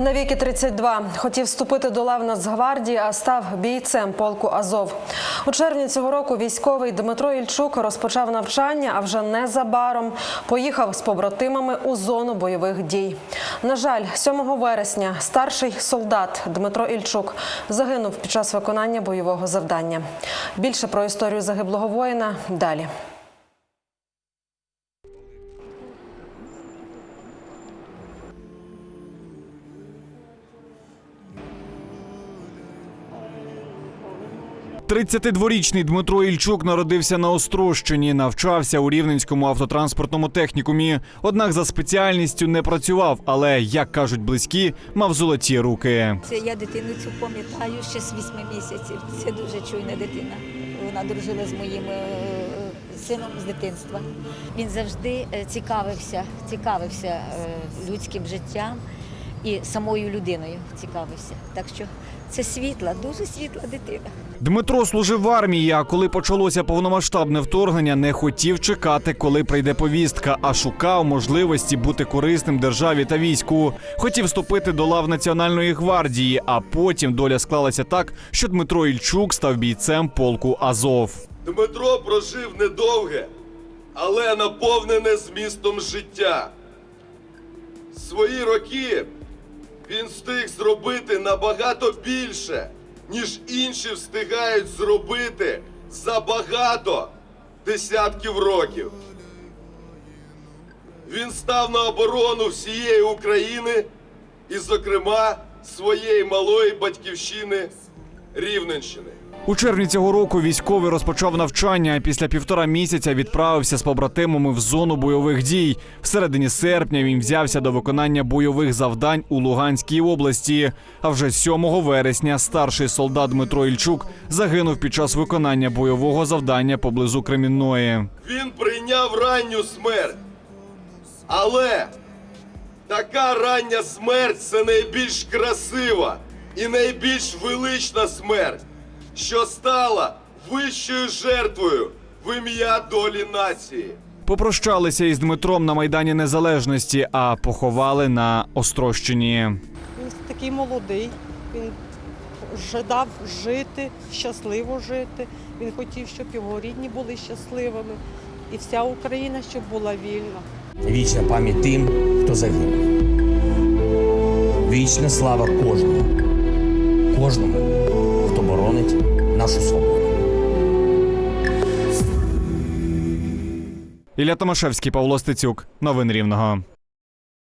На віки 32 хотів вступити до лав Нацгвардії, а став бійцем полку Азов. У червні цього року військовий Дмитро Ільчук розпочав навчання, а вже незабаром поїхав з побратимами у зону бойових дій. На жаль, 7 вересня старший солдат Дмитро Ільчук загинув під час виконання бойового завдання. Більше про історію загиблого воїна далі. – 32-річний Дмитро Ільчук народився на Острощині, навчався у Рівненському автотранспортному технікумі. Однак за спеціальністю не працював, але, як кажуть близькі, мав золоті руки. Це я дитину цю пам'ятаю ще з вісьми місяців. Це дуже чуйна дитина. Вона дружила з моїм е, сином з дитинства. Він завжди е, цікавився, цікавився е, людським життям і самою людиною цікавився. Так що це світла, дуже світла дитина. Дмитро служив в армії, а коли почалося повномасштабне вторгнення, не хотів чекати, коли прийде повістка, а шукав можливості бути корисним державі та війську. Хотів вступити до лав Національної гвардії, а потім доля склалася так, що Дмитро Ільчук став бійцем полку Азов. Дмитро прожив недовге, але наповнене змістом життя. Свої роки він встиг зробити набагато більше, ніж інші встигають зробити за багато десятків років. Він став на оборону всієї України і, зокрема, своєї малої батьківщини Рівненщини. У червні цього року військовий розпочав навчання. Після півтора місяця відправився з побратимами в зону бойових дій. В середині серпня він взявся до виконання бойових завдань у Луганській області. А вже 7 вересня старший солдат Дмитро Ільчук загинув під час виконання бойового завдання поблизу Кремінної. Він прийняв ранню смерть. Але така рання смерть це найбільш красива і найбільш велична смерть, що стала вищою жертвою в ім'я долі нації. Попрощалися із Дмитром на майдані Незалежності, а поховали на Острощині. Він такий молодий, він жадав жити, щасливо жити. Він хотів, щоб його рідні були щасливими, і вся Україна, щоб була вільна. Вічна пам'ять тим, хто загинув. Вічна слава кожному, кожному, боронить нашу свободу. Ілля Томашевський, Павло Стецюк. Новин Рівного.